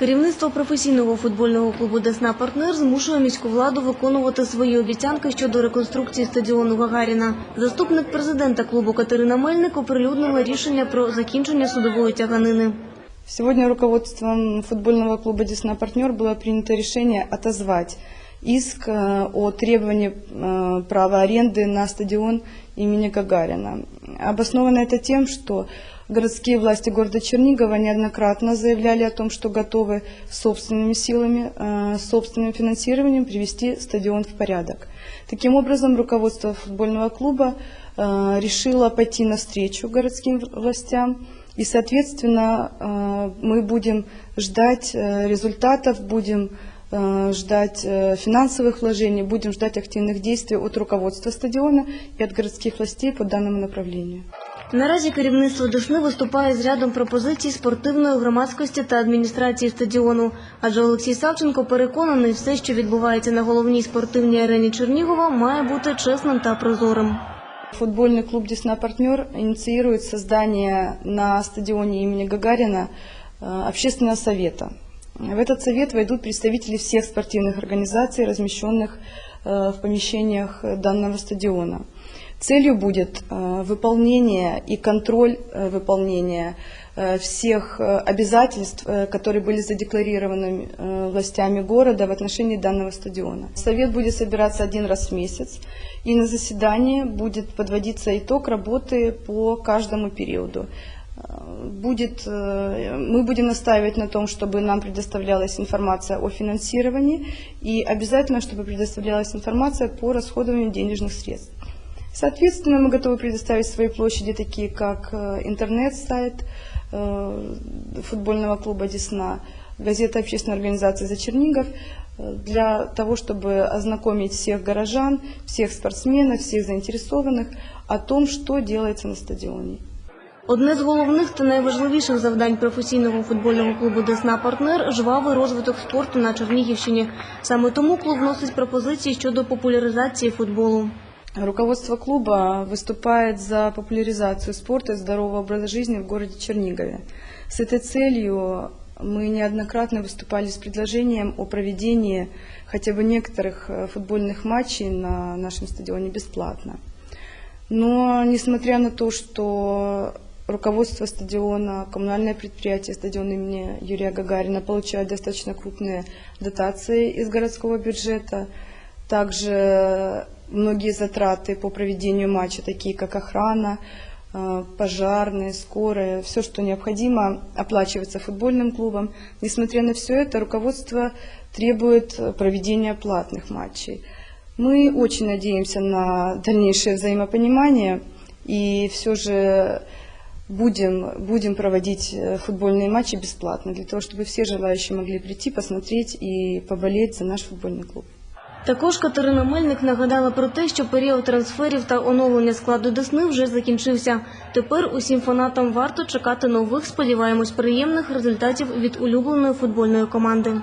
Керівництво професійного футбольного клубу Десна Партнер змушує міську владу виконувати свої обіцянки щодо реконструкції стадіону Гагаріна. Заступник президента клубу Катерина Мельник оприлюднила рішення про закінчення судової тяганини. Сегодня руководством футбольного клуба «Десна Партнер» было принято решение отозвать иск э, о требовании э, права аренды на стадион имени Гагарина. Обосновано это тем, что городские власти города Чернигова неоднократно заявляли о том, что готовы собственными силами, э, собственным финансированием привести стадион в порядок. Таким образом, руководство футбольного клуба э, решило пойти навстречу городским властям и, соответственно, э, мы будем ждать результатов, будем ждать финансовых вложений, будем ждать активных действий от руководства стадиона и от городских властей по данному направлению. Наразі керівництво Десни виступає з рядом пропозицій спортивної громадськості та адміністрації стадіону. Адже Олексій Савченко переконаний, все, що відбувається на головній спортивній арені Чернігова, має бути чесним та прозорим. Футбольный клуб «Десна Партнер» инициирует создание на стадионе имени Гагарина э, общественного совета. В этот совет войдут представители всех спортивных организаций, размещенных э, в помещениях данного стадиона. Целью будет э, выполнение и контроль э, выполнения э, всех обязательств, которые были задекларированы властями города в отношении данного стадиона. Совет будет собираться один раз в месяц, и на заседании будет подводиться итог работы по каждому периоду. Будет, мы будем настаивать на том, чтобы нам предоставлялась информация о финансировании и обязательно, чтобы предоставлялась информация по расходованию денежных средств. Соответственно, мы готовы предоставить свои площади, такие как э, интернет-сайт э, футбольного клуба «Десна», газета общественной организации «За Чернигов», э, для того, чтобы ознакомить всех горожан, всех спортсменов, всех заинтересованных о том, что делается на стадионе. Одне з головних та найважливіших завдань професійного футбольного клубу Десна Партнер жвавий розвиток спорту на Чернігівщині. Саме тому клуб вносить пропозиції щодо популяризації футболу. Руководство клуба выступает за популяризацию спорта и здорового образа жизни в городе Чернигове. С этой целью мы неоднократно выступали с предложением о проведении хотя бы некоторых э, футбольных матчей на нашем стадионе бесплатно. Но несмотря на то, что руководство стадиона, коммунальное предприятие стадиона имени Юрия Гагарина получают достаточно крупные дотации из городского бюджета, также многие затраты по проведению матча, такие как охрана, э, пожарные, скорая, все, что необходимо, оплачивается футбольным клубом. Несмотря на все это, руководство требует э, проведения платных матчей. Мы очень надеемся на дальнейшее взаимопонимание и все же будем, будем проводить э, футбольные матчи бесплатно, для того, чтобы все желающие могли прийти, посмотреть и поболеть за наш футбольный клуб. Також Катерина Мельник нагадала про те, що період трансферів та оновлення складу Десни вже закінчився. Тепер усім фанатам варто чекати нових, сподіваємось, приємних результатів від улюбленої футбольної команди.